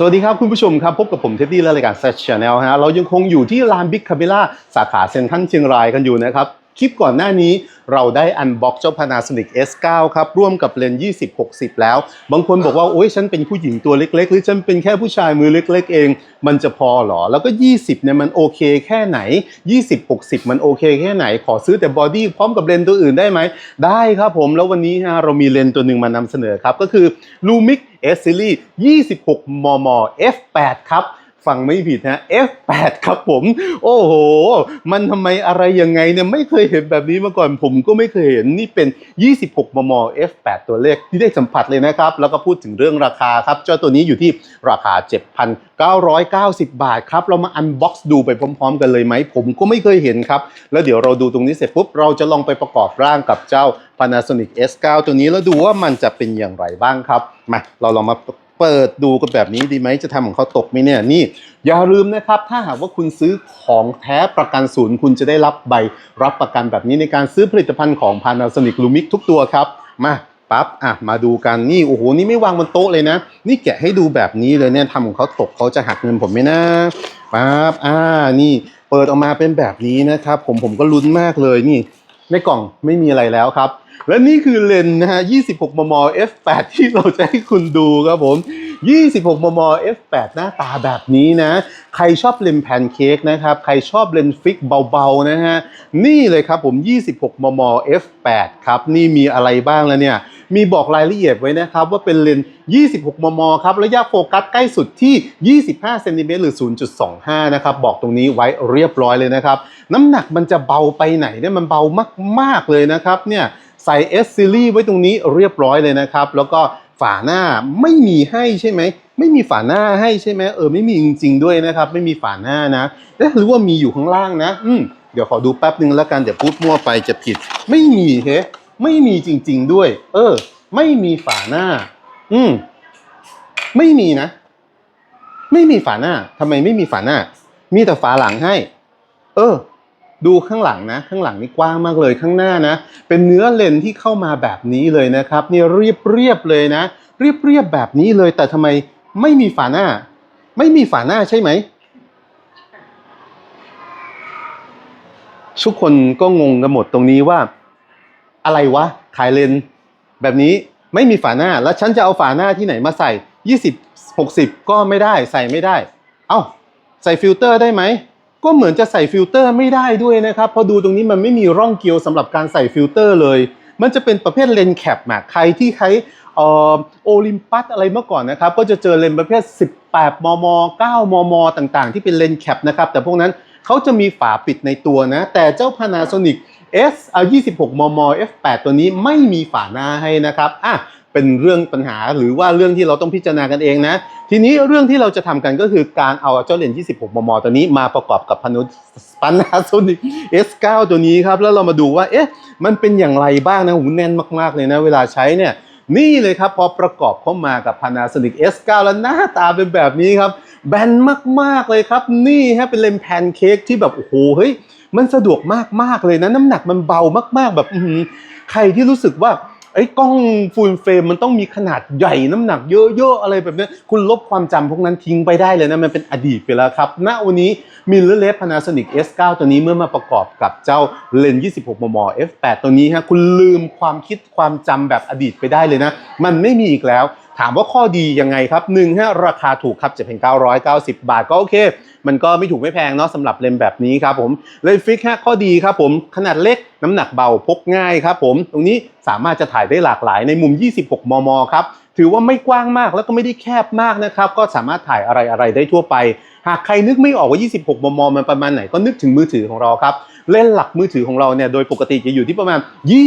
สวัสดีครับคุณผู้ชมครับ พบกับผมเท็ดดี้และรายการ s ซช Channel ฮะเรายังคงอยู่ที่ลานบิ๊กคาเมล่าสาขาเซ็นทรัลเชียงรายกันอยู่นะครับ คลิปก่อนหน้านี้เราได้อันบ็อกเจ้า Panasonic S9 ครับร่วมกับเลนส์20-60 แล้ว บางคนบอกว่า โอ้ยฉันเป็นผู้หญิงตัวเล็ก ๆ หรือฉันเป็นแค่ผู้ชายมือเล็ก ๆ เอง มันจะพอหรอ แล้วก็ 20 เนี่ยมันโอเคแค่ไหน 20-60 มันโอเคแค่ไหน ขอซื้อแต่บอดี้พร้อมกับเลนส์ตัวอื่นได้ไหม ได้ครับผม แล้ววันนี้ฮะเรามีเลนส์ตัวหนึ่งมานำเสนอครับ ก็คือ Lumix S Series 26 มม f8 ครับ ฟังไม่ผิดฮะ F8 ครับผม โอ้โห มันทำไมอะไรยังไงเนี่ยไม่เคยเห็นแบบนี้มาก่อนผมก็ไม่เคยเห็นนี่เป็น 26 มม F8 ตัวเลขที่ได้สัมผัสเลยนะครับ แล้วก็พูดถึงเรื่องราคาครับ เจ้าตัวนี้อยู่ที่ราคา 7,990 บาทครับ เรามาอันบ็อกซ์ดูไปพร้อม ๆ กันเลยไหม ผมก็ไม่เคยเห็นครับ แล้วเดี๋ยวเราดูตรงนี้เสร็จปุ๊บเราจะลองไปประกอบร่างกับเจ้า Panasonic S9 ตัวนี้แล้วดูว่ามันจะเป็นอย่างไรบ้างครับมาเราลองมา เปิดดูกันแบบนี้ดีไหมจะทำของเขาตกไหมเนี่ยนี่ อย่าลืมนะครับ ถ้าหากว่าคุณซื้อของแท้ประกันศูนย์ คุณจะได้รับใบรับประกันแบบนี้ในการซื้อผลิตภัณฑ์ของ Panasonic Lumix ทุกตัวครับ มาปั๊บอะมาดูกันนี่โอ้โหนี่ไม่วางบนโต๊ะเลยนะ นี่แกะให้ดูแบบนี้เลยเนี่ยทำของเขาตกเขาจะหักเงินผมไหมนะปั๊บอ่านี่ เปิดออกมาเป็นแบบนี้นะครับ ผมผมก็ลุ้นมากเลยนี่ ในกล่องไม่มีอะไรแล้วครับ และนี่คือเลนส์นะฮะ 26 มม f8 ที่เราจะให้คุณดูครับผม 26 มม f8 หน้าตาแบบนี้นะ ใครชอบเลนส์แพนเค้กนะครับ ใครชอบเลนส์ฟิกเบาๆนะฮะ นี่เลยครับผม 26 มม f8 ครับ นี่มีอะไรบ้างแล้วเนี่ย มีบอกรายละเอียดไว้นะครับ ว่าเป็นเลนส์ 26 มม ครับ ระยะโฟกัสใกล้สุดที่ 25 เซนติเมตรหรือ 0.25 นะครับ บอกตรงนี้ไว้เรียบร้อยเลยนะครับ น้ำหนักมันจะเบาไปไหนเนี่ยมันเบามาก ๆ เลยนะครับเนี่ยใส่ S series ไว้ตรงนี้เรียบร้อยเลยนะครับ แล้วก็ฝาหน้าไม่มีให้ใช่ไหมไม่มีฝาหน้าให้ใช่ไหมเออไม่มีจริง ๆ ด้วยนะครับ ไม่มีฝาหน้านะเอ๊ะหรือว่ามีอยู่ข้างล่างนะ อืมเดี๋ยวขอดูแป๊บนึงแล้วกันเดี๋ยวพูดมั่วไปจะผิด ไม่มีเฮ้ ไม่มีจริง ๆด้วย เออ ไม่มีฝาหน้า อืม ไม่มีนะ ไม่มีฝาหน้าทำไมไม่มีฝาหน้า มีแต่ฝาหลังให้ เออ ดูข้างหลังนะ ข้างหลังนี่กว้างมากเลยข้างหน้านะ เป็นเนื้อเลนที่เข้ามาแบบนี้เลยนะครับเนี่ยเรียบเรียบเลยนะ เรียบเรียบแบบนี้เลย แต่ทำไมไม่มีฝาหน้า ไม่มีฝาหน้าใช่ไหมทุกคนก็งงกันหมดตรงนี้ว่า อะไรวะ ขายเลนแบบนี้ไม่มีฝาหน้า แล้วฉันจะเอาฝาหน้าที่ไหนมาใส่ 20 60 ก็ไม่ได้ใส่ไม่ได้ เอ้าใส่ฟิลเตอร์ได้ไหม ก็เหมือนจะใส่ฟิลเตอร์ไม่ได้ด้วยนะครับเพอดูตรงนี้มันไม่มีร่องเกลียวสำหรับการใส่ฟิลเตอร์เลย มันจะเป็นประเภทเลนแคปนะใครที่ใช้เอ่อโอลิมปัสอะไรเมื่อก่อนนะครับ ก็จะเจอเลนประเภท 18 มม 9 มม ต่างๆ ที่เป็นเลนแคปนะครับ แต่พวกนั้นเขาจะมีฝาปิดในตัวนะ แต่เจ้า Panasonic S เอา26 มม f8 ตัวนี้ไม่มีฝาหน้าให้นะครับอะเป็นเรื่องปัญหาหรือว่าเรื่องที่เราต้องพิจารณากันเองนะ ทีนี้เรื่องที่เราจะทำกันก็คือการเอาเจ้าเลนส์ 26 มม ตัวนี้มาประกอบกับ Panasonic S9 ตัวนี้ครับ แล้วเรามาดูว่า เอ๊ะ มันเป็นอย่างไรบ้างนะหูแน่นมาก ๆ เลยนะ เวลาใช้เนี่ย นี่เลยครับ พอประกอบเข้ามากับ Panasonic S9 แล้วหน้าตาเป็นแบบนี้ครับ แบนมาก ๆ เลยครับ นี่ฮะเป็นเลนส์แพนเค้กที่แบบ โอ้โห เฮ้ย มันสะดวกมากๆเลยนะน้ำหนักมันเบามากๆแบบใครที่รู้สึกว่าไอ้กล้องฟูลเฟรมมันต้องมีขนาดใหญ่น้ำหนักเยอะๆอะไรแบบนี้คุณลบความจำพวกนั้นทิ้งไปได้เลยนะ มันเป็นอดีตไปแล้วครับณวันนี้มิลเลอร์เลส Panasonic S9 ตัวนี้เมื่อมาประกอบกับเจ้าเลนส์26 มม f8 ตัวนี้ฮะคุณลืมความคิดความจำแบบอดีตไปได้เลยนะ มันไม่มีอีกแล้ว ถามว่าข้อดียังไงครับหนึ่งฮะราคาถูกครับ7,990 บาทก็โอเค มันก็ไม่ถูกไม่แพงเนาะสำหรับเลนแบบนี้ครับผมเลนฟิกฮะข้อดีครับผมขนาดเล็กน้ำหนักเบาพกง่ายครับผมตรงนี้สามารถจะถ่ายได้หลากหลายในมุม 26 มมครับถือว่าไม่กว้างมากแล้วก็ไม่ได้แคบมากนะครับก็สามารถถ่ายอะไรอะไรได้ทั่วไป หากใครนึกไม่ออกว่า 26 มม มันประมาณไหนก็นึกถึงมือถือของเราครับ เล่นหลักมือถือของเราเนี่ยโดยปกติจะอยู่ที่ประมาณ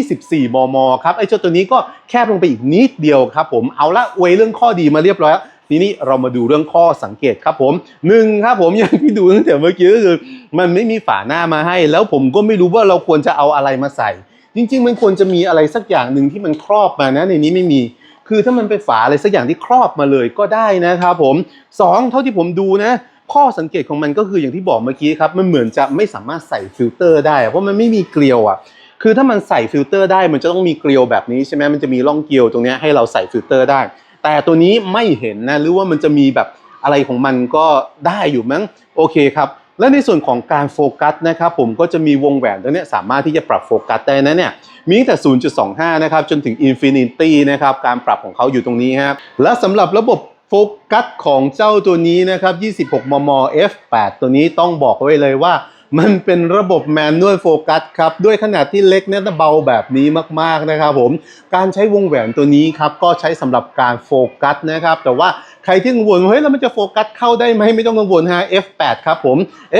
24 มม ครับ ไอ้เจ้าตัวนี้ก็แคบลงไปอีกนิดเดียวครับผม เอาละอวยเรื่องข้อดีมาเรียบร้อยแล้วทีนี้เรามาดูเรื่องข้อสังเกตครับผมหนึ่งครับผมอย่างที่ดูตั้งแต่เมื่อกี้ก็คือ มันไม่มีฝาหน้ามาให้ แล้วผมก็ไม่รู้ว่าเราควรจะเอาอะไรมาใส่ จริง ๆ มันควรจะมีอะไรสักอย่างหนึ่งที่มันครอบมานะในนี้ไม่มีคือถ้ามันเป็นฝาอะไรสักอย่างที่ครอบมาเลยก็ได้นะครับผมสองเท่าที่ผมดูนะ ข้อสังเกตของมันก็คืออย่างที่บอกเมื่อกี้ครับมันเหมือนจะไม่สามารถใส่ฟิลเตอร์ได้ เพราะมันไม่มีเกลียวอะคือถ้ามันใส่ฟิลเตอร์ได้มันจะต้องมีเกลียวแบบนี้ใช่ไหมมันจะมีร่องเกลียวตรงนี้ให้เราใส่ฟิลเตอร์ได้ แต่ตัวนี้ไม่เห็นนะหรือว่ามันจะมีแบบอะไรของมันก็ได้อยู่มั้งโอเคครับและในส่วนของการโฟกัสนะครับผมก็จะมีวงแหวนตัวนี้สามารถที่จะปรับโฟกัสได้นะเนี่ยมีตั้งแต่ 0.25 นะครับจนถึง Infinity นะครับการปรับของเขาอยู่ตรงนี้ครับและสำหรับระบบ โฟกัสของเจ้าตัวนี้นะครับ 26 มม f8 ตัวนี้ต้องบอกไว้เลยว่า มันเป็นระบบแมนนวลโฟกัสครับ ด้วยขนาดที่เล็กเนี่ยเบาแบบนี้มาก ๆ นะครับผม การใช้วงแหวนตัวนี้ครับ ก็ใช้สำหรับการโฟกัสนะครับ แต่ว่าใครที่กังวลเฮ้ยแล้วมันจะโฟกัสเข้าได้ไหมไม่ต้องกังวลฮะ F8 ครับผม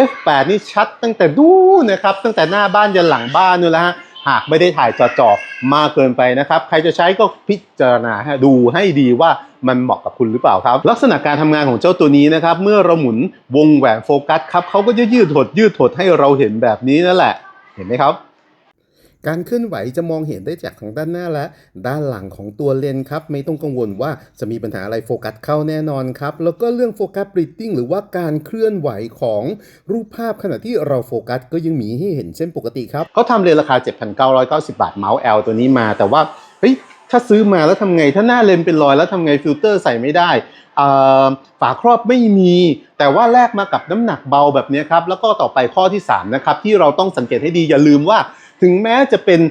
F8 นี่ชัดตั้งแต่ดูนะครับ ตั้งแต่หน้าบ้านยันหลังบ้านนู่นแหละฮะ หากไม่ได้ถ่ายจอๆมากเกินไปนะครับ ใครจะใช้ก็พิจารณาดูให้ดีว่ามันเหมาะกับคุณหรือเปล่าครับ ลักษณะการทำงานของเจ้าตัวนี้นะครับ เมื่อเราหมุนวงแหวนโฟกัสครับเขาก็จะยืดหดยืดหดให้เราเห็นแบบนี้นั่นแหละ เห็นไหมครับ การเคลื่อนไหวจะมองเห็นได้จากทางด้านหน้าและด้านหลังของตัวเลนครับ ไม่ต้องกังวลว่าจะมีปัญหาอะไรโฟกัสเข้าแน่นอนครับ แล้วก็เรื่องโฟกัสบริตติ้งหรือว่าการเคลื่อนไหวของรูปภาพขณะที่เราโฟกัสก็ยังมีให้เห็นเช่นปกติครับเขาทำเลนราคา 7,990 บาทเมาส์ L ตัวนี้มา แต่ว่าเฮ้ยถ้าซื้อมาแล้วทำไงถ้าหน้าเลนเป็นรอยแล้วทำไงฟิลเตอร์ใส่ไม่ได้อ่าฝาครอบไม่มี แต่ว่าแลกมากับน้ำหนักเบาแบบนี้ครับแล้วก็ต่อไปข้อที่3นะครับที่เราต้องสังเกตให้ดีอย่าลืมว่า ถึงแม้จะเป็น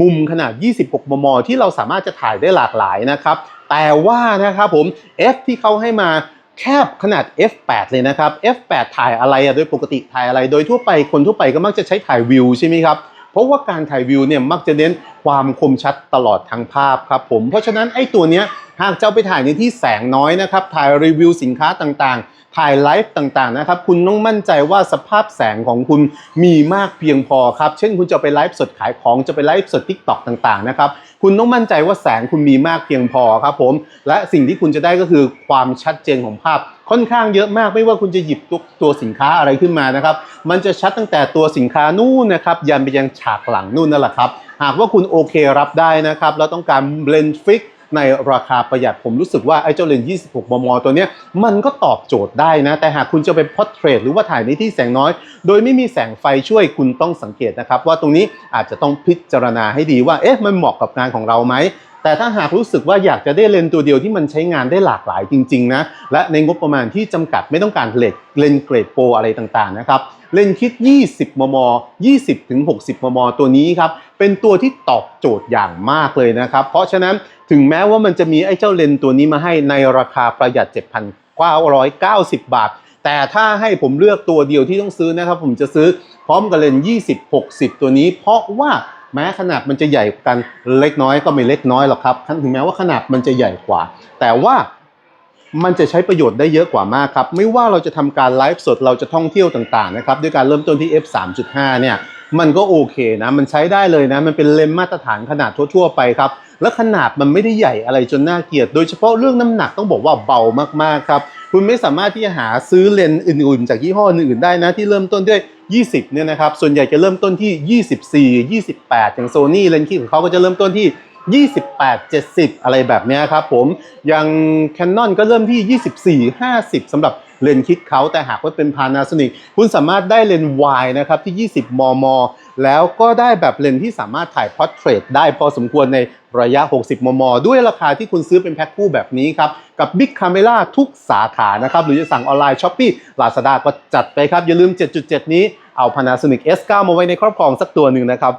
มุมขนาด 26 มม ที่เราสามารถจะถ่ายได้หลากหลายนะครับ แต่ว่านะครับผม F ที่เขาให้มาแคบขนาด F8 เลยนะครับ F8 ถ่ายอะไรอะโดยปกติถ่ายอะไร โดยทั่วไปคนทั่วไปก็มักจะใช้ถ่ายวิวใช่ไหมครับ เพราะว่าการถ่ายวิวเนี่ยมักจะเน้นความคมชัดตลอดทั้งภาพครับผม เพราะฉะนั้นไอ้ตัวเนี้ยหากเจะเอาไปถ่ายในที่แสงน้อยนะครับ ถ่ายรีวิวสินค้าต่างๆ ถ่ายไลฟ์ต่างๆนะครับ คุณต้องมั่นใจว่าสภาพแสงของคุณมีมากเพียงพอครับ เช่นคุณจะไปไลฟ์สดขายของจะไปไลฟ์สดทิกตอกต่างๆนะครับ คุณต้องมั่นใจว่าแสงคุณมีมากเพียงพอครับผม และสิ่งที่คุณจะได้ก็คือความชัดเจนของภาพค่อนข้างเยอะมากไม่ว่าคุณจะหยิบตัวตัวสินค้าอะไรขึ้นมานะครับ มันจะชัดตั้งแต่ตัวสินค้านู่นนะครับยันไปยังฉากหลังนู่นนั่นแหละครับ หากว่าคุณโอเครับได้นะครับแล้วต้องการเบลนฟิก ในราคาประหยัดผมรู้สึกว่าไอ้เจ้าเลนส์26 มม ตัวเนี้ยมันก็ตอบโจทย์ได้นะ แต่หากคุณจะไปพอร์เทรตหรือว่าถ่ายในที่แสงน้อย โดยไม่มีแสงไฟช่วยคุณต้องสังเกตนะครับ ว่าตรงนี้อาจจะต้องพิจารณาให้ดีว่าเอ๊ะมันเหมาะกับงานของเราไหมแต่ถ้าหากรู้สึกว่าอยากจะได้เลนตัวเดียวที่มันใช้งานได้หลากหลายจริง ๆ นะ และในงบประมาณที่จำกัดไม่ต้องการเลนเลนเกรดโปรอะไรต่างๆนะครับเลนคิด 20 มม 20 ถึง 60 มม ตัวนี้ครับ เป็นตัวที่ตอบโจทย์อย่างมากเลยนะครับ เพราะฉะนั้น ถึงแม้ว่ามันจะมีไอ้เจ้าเลนตัวนี้มาให้ในราคาประหยัด 7,990 บาท แต่ถ้าให้ผมเลือกตัวเดียวที่ต้องซื้อนะครับ ผมจะซื้อพร้อมกับเลนส์20 60 ตัวนี้ เพราะว่าแม้ขนาดมันจะใหญ่กันเล็กน้อยก็ไม่เล็กน้อยหรอกครับถึงแม้ว่าขนาดมันจะใหญ่กว่า แต่ว่ามันจะใช้ประโยชน์ได้เยอะกว่ามากครับ ไม่ว่าเราจะทำการไลฟ์สดเราจะท่องเที่ยวต่างๆนะครับด้วยการเริ่มต้นที่ f 3.5เนี่ยมันก็โอเคนะ มันใช้ได้เลยนะ มันเป็นเลนส์มาตรฐานขนาดทั่วๆไปครับ และขนาดมันไม่ได้ใหญ่อะไรจนน่าเกลียด โดยเฉพาะเรื่องน้ำหนักต้องบอกว่าเบามากๆครับ คุณไม่สามารถที่จะหาซื้อเลนส์อื่นๆ จากยี่ห้ออื่นๆได้นะที่เริ่มต้นด้วย 20 เนี่ยนะครับ ส่วนใหญ่จะเริ่มต้นที่ 24 28 อย่างโซนี่เลนส์คิดของเขาก็จะเริ่มต้นที่ 28 70 อะไรแบบนี้ครับผมอย่าง Canon ก็เริ่มที่ 24 50สำหรับเลนส์คิดเขาแต่หากว่าเป็น Panasonic คุณสามารถได้เลนส์ Y นะครับที่ 20 มม แล้วก็ได้แบบเลนส์ที่สามารถถ่ายพอร์เทรตได้พอสมควรในระยะ 60 มม ด้วยราคาที่คุณซื้อเป็นแพ็คคู่แบบนี้ครับ กับ Big Camera ทุกสาขานะครับ หรือจะสั่งออนไลน์ Shopee Lazada ก็จัดไปครับ อย่าลืม 7.7 นี้เอา Panasonic S9 มาไว้ในครอบครองสักตัวหนึ่งนะครับ